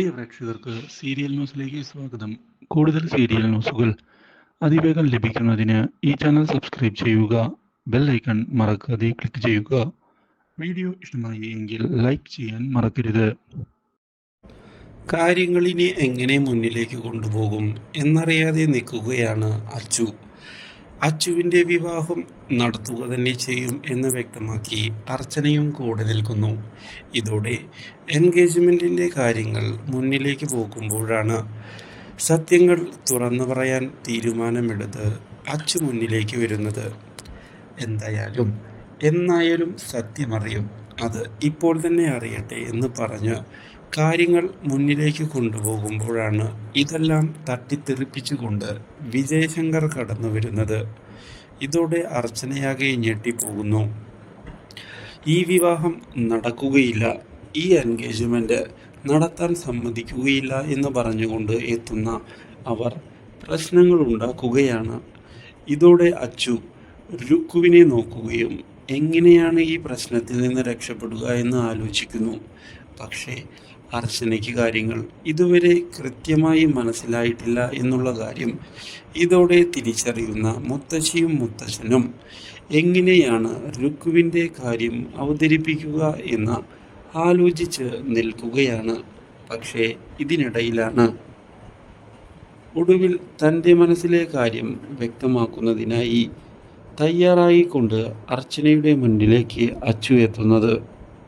പ്രിയ പ്രേക്ഷകർക്ക് സീരിയൽ ന്യൂസിലേക്ക് സ്വാഗതം. കൂടുതൽ സീരിയൽ ന്യൂസുകൾ അതിവേഗം ലഭിക്കുന്നതിന് ഈ ചാനൽ സബ്സ്ക്രൈബ് ചെയ്യുക ബെൽ ഐക്കൺ മറക്കാതെ ക്ലിക്ക് ചെയ്യുക. വീഡിയോ ഇഷ്ടമായി എങ്കിൽ ലൈക്ക് ചെയ്യാൻ മറക്കരുത്. കാര്യങ്ങളിനെ എങ്ങനെ മുന്നിലേക്ക് കൊണ്ടുപോകും എന്നറിയാതെ നിൽക്കുകയാണ് അച്ചു. അച്ചുവിന്റെ വിവാഹം നടത്തുക തന്നെ ചെയ്യും എന്ന് വ്യക്തമാക്കി അർച്ചനയും കൂടെ നിൽക്കുന്നു. ഇതോടെ എൻഗേജ്മെന്റിന്റെ കാര്യങ്ങൾ മുന്നിലേക്ക് പോകുമ്പോഴാണ് സത്യങ്ങൾ തുറന്നു പറയാൻ തീരുമാനമെടുത്ത് അച്ചു മുന്നിലേക്ക് വരുന്നത്. എന്തായാലും എന്നായാലും സത്യമറിയും. അത് ഇപ്പോൾ തന്നെ അറിയട്ടെ എന്ന് പറഞ്ഞ് കാര്യങ്ങൾ മുന്നിലേക്ക് കൊണ്ടുപോകുമ്പോഴാണ് ഇതെല്ലാം തട്ടിത്തെറിപ്പിച്ചുകൊണ്ട് വിജയശങ്കർ കടന്നു വരുന്നത്. ഇതോടെ അർച്ചനയാകെ ഞെട്ടിപ്പോകുന്നു. ഈ വിവാഹം നടക്കുകയില്ല. ഈ എൻഗേജ്മെന്റ് നടത്താൻ സമ്മതിക്കുകയില്ല എന്ന് പറഞ്ഞുകൊണ്ട് എത്തുന്ന അവർ പ്രശ്നങ്ങൾ ഉണ്ടാക്കുകയാണ്. ഇതോടെ അച്ചു രുക്കുവിനെ നോക്കുകയും എങ്ങനെയാണ് ഈ പ്രശ്നത്തിൽ നിന്ന് രക്ഷപ്പെടുക എന്ന് ആലോചിക്കുന്നു. പക്ഷേ അർച്ചനയ്ക്ക് കാര്യങ്ങൾ ഇതുവരെ കൃത്യമായി മനസ്സിലായിട്ടില്ല എന്നുള്ള കാര്യം ഇതോടെ തിരിച്ചറിയുന്ന മുത്തശ്ശിയും മുത്തശ്ശനും എങ്ങനെയാണ് രുക്കുവിന്റെ കാര്യം അവതരിപ്പിക്കുക എന്ന് ആലോചിച്ച് നിൽക്കുകയാണ്. പക്ഷേ ഇതിനിടയിലാണ്. ഒടുവിൽ തന്റെ മനസ്സിലെ കാര്യം വ്യക്തമാക്കുന്നതിനായി തയ്യാറായിക്കൊണ്ട് അർച്ചനയുടെ മുന്നിലേക്ക് അച്ചു എത്തുന്നത്.